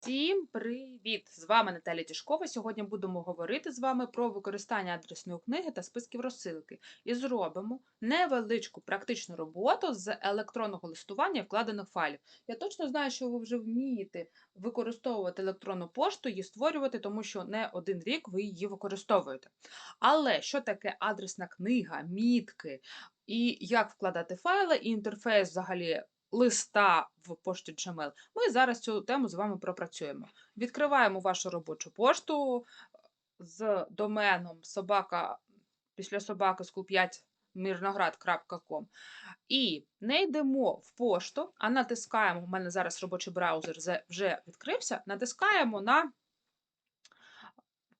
Всім привіт! З вами Наталя Тішкова. Сьогодні будемо говорити з вами про використання адресної книги та списків розсилки і зробимо невеличку практичну роботу з електронного листування вкладених файлів. Я точно знаю, що ви вже вмієте використовувати електронну пошту, її створювати, тому що не один рік ви її використовуєте. Але що таке адресна книга, мітки і як вкладати файли, і інтерфейс взагалі листа в пошті Gmail, ми зараз цю тему з вами пропрацюємо. Відкриваємо вашу робочу пошту з доменом собака після собаки school 5 mirnograd.com і не йдемо в пошту, а натискаємо, у мене зараз робочий браузер вже відкрився, натискаємо на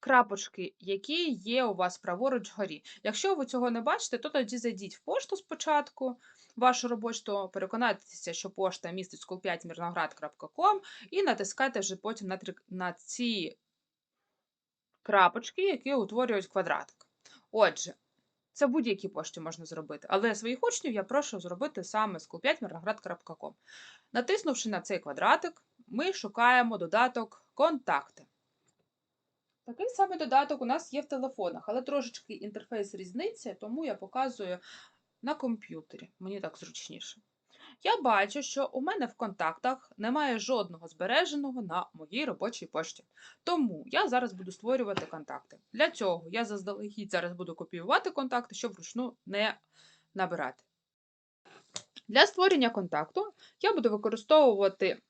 крапочки, які є у вас праворуч вгорі. Якщо ви цього не бачите, то тоді зайдіть в пошту спочатку, вашу робочу, переконайтеся, що пошта містить school 5 mirnograd.com і натискайте вже потім на, на ці крапочки, які утворюють квадратик. Отже, це будь-якій пошті можна зробити, але своїх учнів я прошу зробити саме school 5 mirnograd.com. Натиснувши на цей квадратик, ми шукаємо додаток Контакти. Такий самий додаток у нас є в телефонах, але трошечки інтерфейс різниця, тому я показую на комп'ютері. Мені так зручніше. Я бачу, що у мене в контактах немає жодного збереженого на моїй робочій пошті. Тому я зараз буду створювати контакти. Для цього я заздалегідь зараз буду копіювати контакти, щоб вручну не набирати. Для створення контакту я буду використовувати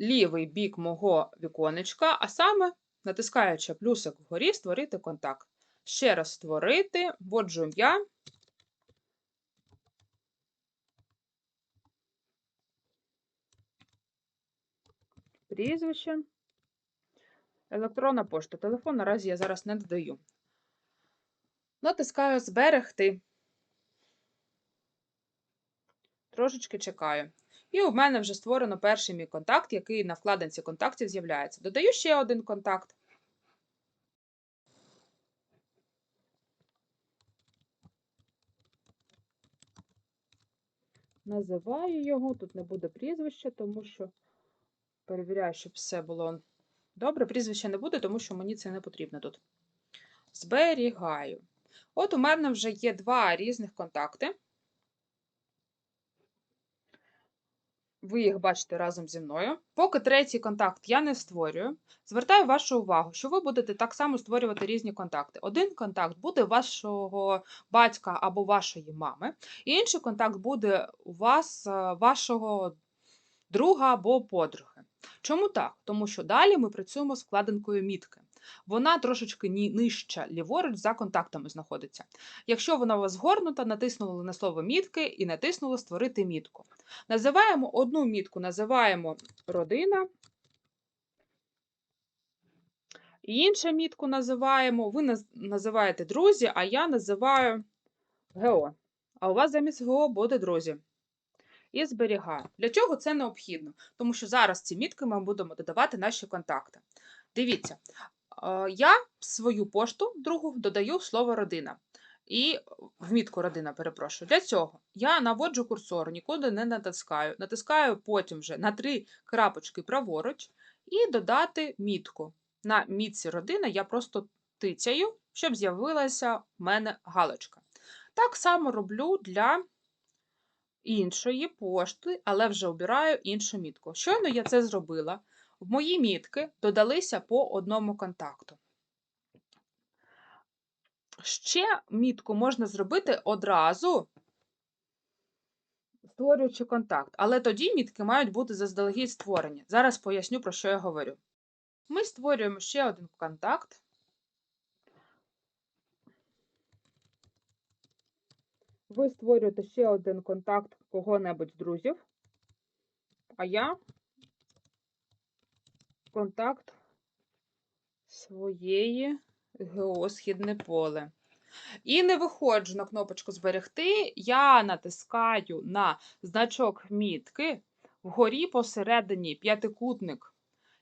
лівий бік мого віконечка, а саме натискаючи плюсик вгорі, створити контакт. Ще раз створити, вводжу ім'я. Прізвище. Електронна пошта. Телефон наразі я зараз не додаю. Натискаю Зберегти. Трошечки чекаю. І у мене вже створено перший мій контакт, який на вкладинці контактів з'являється. Додаю ще один контакт. Називаю його, тут не буде прізвища, тому що перевіряю, щоб все було добре. Прізвища не буде, тому що мені це не потрібно тут. Зберігаю. От у мене вже є два різних контакти. Ви їх бачите разом зі мною. Поки третій контакт я не створюю, звертаю вашу увагу, що ви будете так само створювати різні контакти. Один контакт буде вашого батька або вашої мами, і інший контакт буде у вас, е, вашого друга або подруги. Чому так? Тому що далі ми працюємо з вкладинкою мітки. Вона трошечки нижча ліворуч за контактами знаходиться. Якщо вона у вас згорнута, натиснули на слово мітки і натиснули Створити мітку. Називаємо одну мітку, називаємо родина. Іншу мітку називаємо, ви називаєте друзі, а я називаю ГО. А у вас замість ГО буде друзі. І зберігаю. Для чого це необхідно? Тому що зараз ці мітки ми будемо додавати наші контакти. Дивіться, я свою пошту другу додаю слово родина. І в мітку родина, перепрошую. Для цього я наводжу курсор, нікуди не натискаю. Натискаю потім вже на три крапочки праворуч і додати мітку. На мітці родина я просто тицяю, щоб з'явилася в мене галочка. Так само роблю для іншої пошти, але вже обираю іншу мітку. Щойно я це зробила. В мої мітки додалися по одному контакту. Ще мітку можна зробити одразу, створюючи контакт, але тоді мітки мають бути заздалегідь створені. Зараз поясню, про що я говорю. Ми створюємо ще один контакт. Ви створюєте ще один контакт кого-небудь з друзів, а я контакт своєї геосхідне поле. І не виходжу на кнопочку Зберегти, я натискаю на значок мітки вгорі посередині п'ятикутник.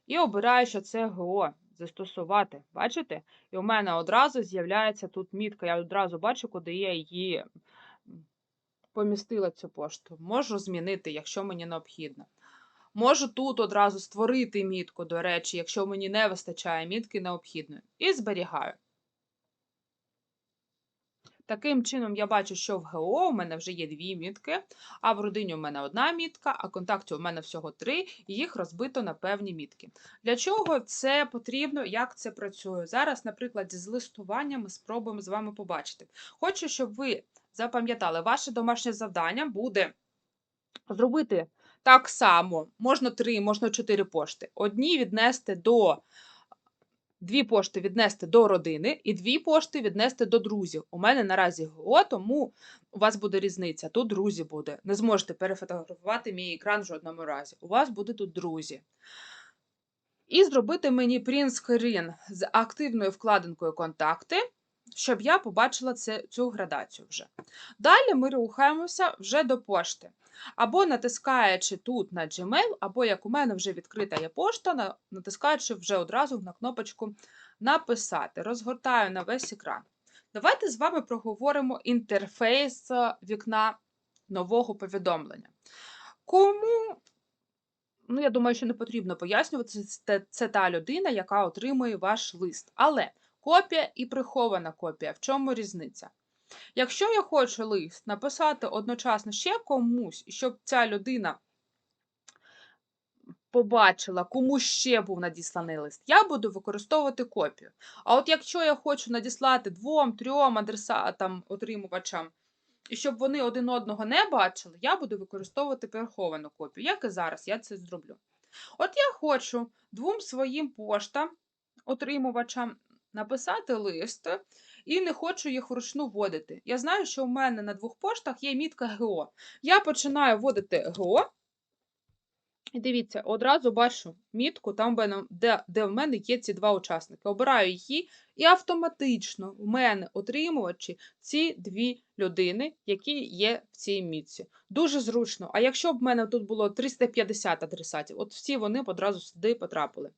І обираю, що це ГО. Застосувати. Бачите? І у мене одразу з'являється тут мітка. Я одразу бачу, куди я її помістила цю пошту. Можу змінити, якщо мені необхідно. Можу тут одразу створити мітку, до речі, якщо мені не вистачає мітки необхідної, і зберігаю. Таким чином, я бачу, що в ГО у мене вже є дві мітки, а в родині у мене одна мітка, а контактів у мене всього три, і їх розбито на певні мітки. Для чого це потрібно, як це працює? Зараз, наприклад, з листуванням ми спробуємо з вами побачити. Хочу, щоб ви запам'ятали, ваше домашнє завдання буде зробити так само, можна три, можна чотири пошти. Одні віднести до дві пошти віднести до родини і дві пошти віднести до друзів. У мене наразі ГО, тому у вас буде різниця. Тут друзі буде. Не зможете перефотографувати мій екран в жодному разі. У вас буде тут друзі. І зробити мені принт-скрін з активною вкладинкою контакти, щоб я побачила це, цю градацію вже. Далі ми рухаємося вже до пошти. Або натискаючи тут на Gmail, або як у мене вже відкрита є пошта, натискаючи вже одразу на кнопочку Написати. Розгортаю на весь екран. Давайте з вами проговоримо інтерфейс е, вікна нового повідомлення. Кому, ну я думаю, що не потрібно пояснювати, це, це та людина, яка отримує ваш лист. Але копія і прихована копія. В чому різниця? Якщо я хочу лист написати одночасно ще комусь, щоб ця людина побачила, кому ще був надісланий лист, я буду використовувати копію. А от якщо я хочу надіслати двом, трьом адресатам, отримувачам, і щоб вони один одного не бачили, я буду використовувати переховану копію, як і зараз я це зроблю. От я хочу двом своїм поштам, отримувачам написати лист, і не хочу їх вручну вводити. Я знаю, що у мене на двох поштах є мітка ГО. Я починаю вводити ГО. І дивіться, одразу бачу мітку, там, де, де в мене є ці два учасники. Обираю її, і автоматично в мене отримувачі ці дві людини, які є в цій мітці. Дуже зручно. А якщо б в мене тут було 350 адресатів, от всі вони одразу сюди потрапили.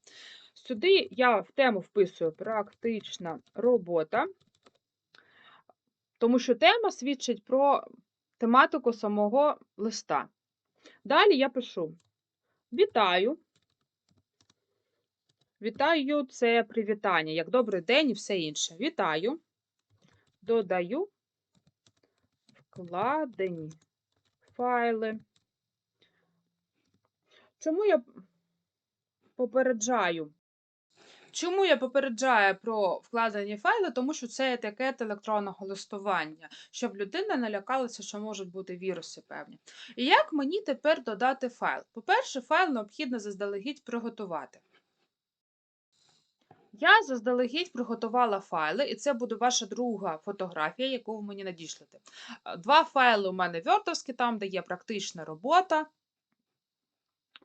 Сюди я в тему вписую практична робота, тому що тема свідчить про тематику самого листа. Далі я пишу: Вітаю. Вітаю це привітання, як добрий день і все інше. Вітаю. Додаю вкладені файли. Чому я попереджаю? Чому я попереджаю про вкладені файли? Тому що це етикет електронного листування, щоб людина не лякалася, що можуть бути віруси певні. І як мені тепер додати файл? По-перше, файл необхідно заздалегідь приготувати. Я заздалегідь приготувала файли, і це буде ваша друга фотографія, яку ви мені надішлете. Е, Два файли у мене вьортовські, там, де є практична робота.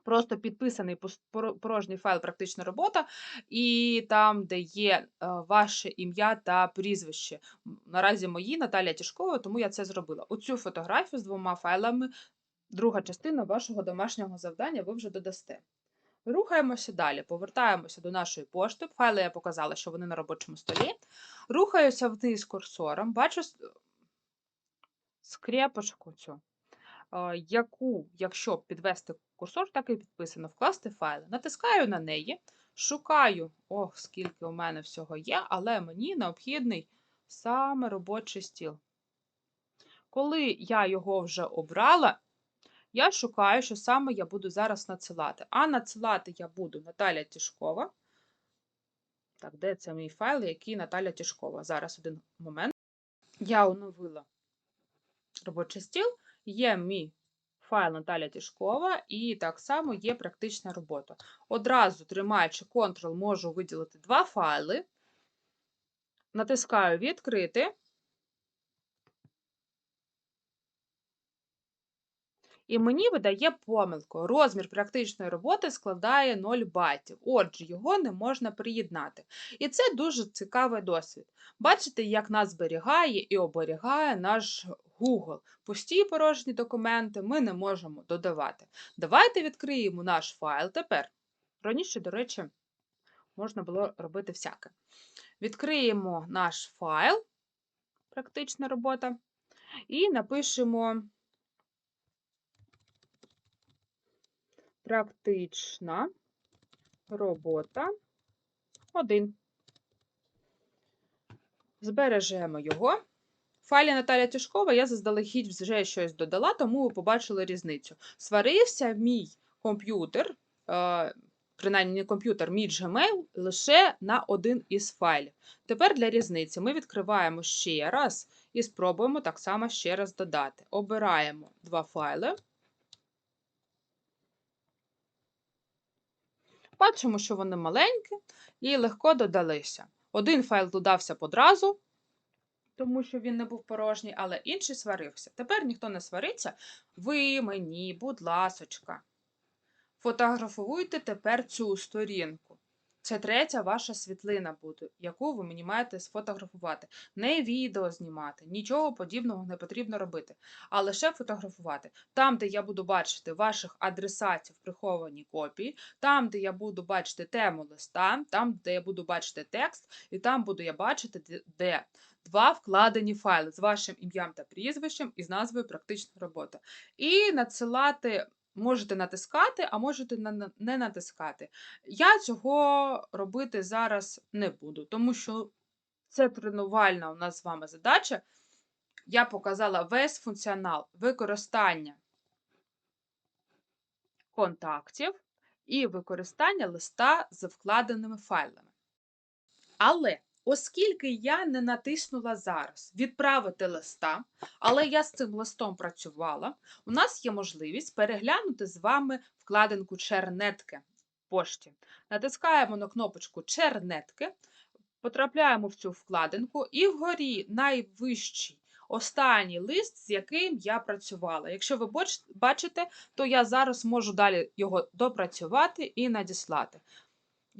Просто підписаний порожній файл практична робота, і там, де є е, ваше ім'я та прізвище. Наразі мої Наталія Тішкова, тому я це зробила. Оцю фотографію з двома файлами, друга частина вашого домашнього завдання ви вже додасте. Рухаємося далі, повертаємося до нашої пошти. Файли я показала, що вони на робочому столі. Рухаюся вниз курсором, бачу скрепочку цю, е, яку, якщо підвести курсор, так і підписано, вкласти файли. Натискаю на неї, шукаю, ох, скільки у мене всього є, але мені необхідний саме робочий стіл. Коли я його вже обрала, я шукаю, що саме я буду зараз надсилати. А надсилати я буду Наталя Тішкова. Так, де це мій файл, який Наталя Тішкова? Зараз один момент. Я оновила робочий стіл, є мій файл Наталя Тішкова, і так само є практична робота. Одразу, тримаючи Ctrl, можу виділити два файли. Натискаю Відкрити. І мені видає помилку. Розмір практичної роботи складає 0 байтів. Отже, його не можна приєднати. І це дуже цікавий досвід. Бачите, як нас зберігає і оберігає наш Google. Пусті порожні документи ми не можемо додавати. Давайте відкриємо наш файл тепер. Раніше, до речі, можна було робити всяке. Відкриємо наш файл, практична робота, і напишемо Практична робота 1. Збережемо його. В файлі Наталя Тишкова я заздалегідь вже щось додала, тому ви побачили різницю. Сварився мій комп'ютер, е, принаймні не комп'ютер, мій Gmail лише на один із файлів. Тепер для різниці ми відкриваємо ще раз і спробуємо так само ще раз додати. Обираємо два файли. Бачимо, що вони маленькі і легко додалися. Один файл додався одразу, тому що він не був порожній, але інший сварився. Тепер ніхто не свариться. Ви мені, будь ласочка, фотографуйте тепер цю сторінку. Це третя ваша світлина буде, яку ви мені маєте сфотографувати. Не відео знімати, нічого подібного не потрібно робити, а лише фотографувати. Там, де я буду бачити ваших адресатів приховані копії, там, де я буду бачити тему листа, там, де я буду бачити текст, і там буду я бачити, де- два вкладені файли з вашим ім'ям та прізвищем і з назвою практична робота. І надсилати. Можете натискати, а можете не натискати. Я цього робити зараз не буду, тому що це тренувальна у нас з вами задача. Я показала весь функціонал використання контактів і використання листа з вкладеними файлами. Але оскільки я не натиснула зараз відправити листа, але я з цим листом працювала, у нас є можливість переглянути з вами вкладинку чернетки в пошті. Натискаємо на кнопочку чернетки, потрапляємо в цю вкладинку, і вгорі найвищий останній лист, з яким я працювала. Якщо ви бачите, то я зараз можу далі його допрацювати і надіслати.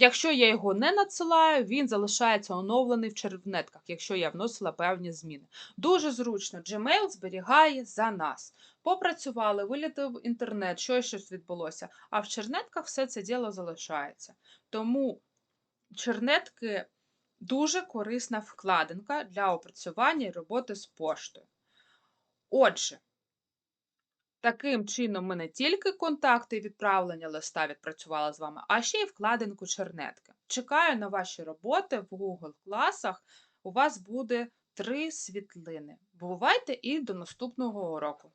Якщо я його не надсилаю, він залишається оновлений в чернетках, якщо я вносила певні зміни. Дуже зручно, Gmail зберігає за нас. Попрацювали, вилітив інтернет, щось щось відбулося, а в чернетках все це діло залишається. Тому чернетки дуже корисна вкладинка для опрацювання і роботи з поштою. Отже, Таким чином, ми не тільки контакти і відправлення листа відпрацювали з вами, а ще й вкладинку чернетки. Чекаю на ваші роботи в Google класах. У вас буде три світлини. Бувайте і до наступного уроку!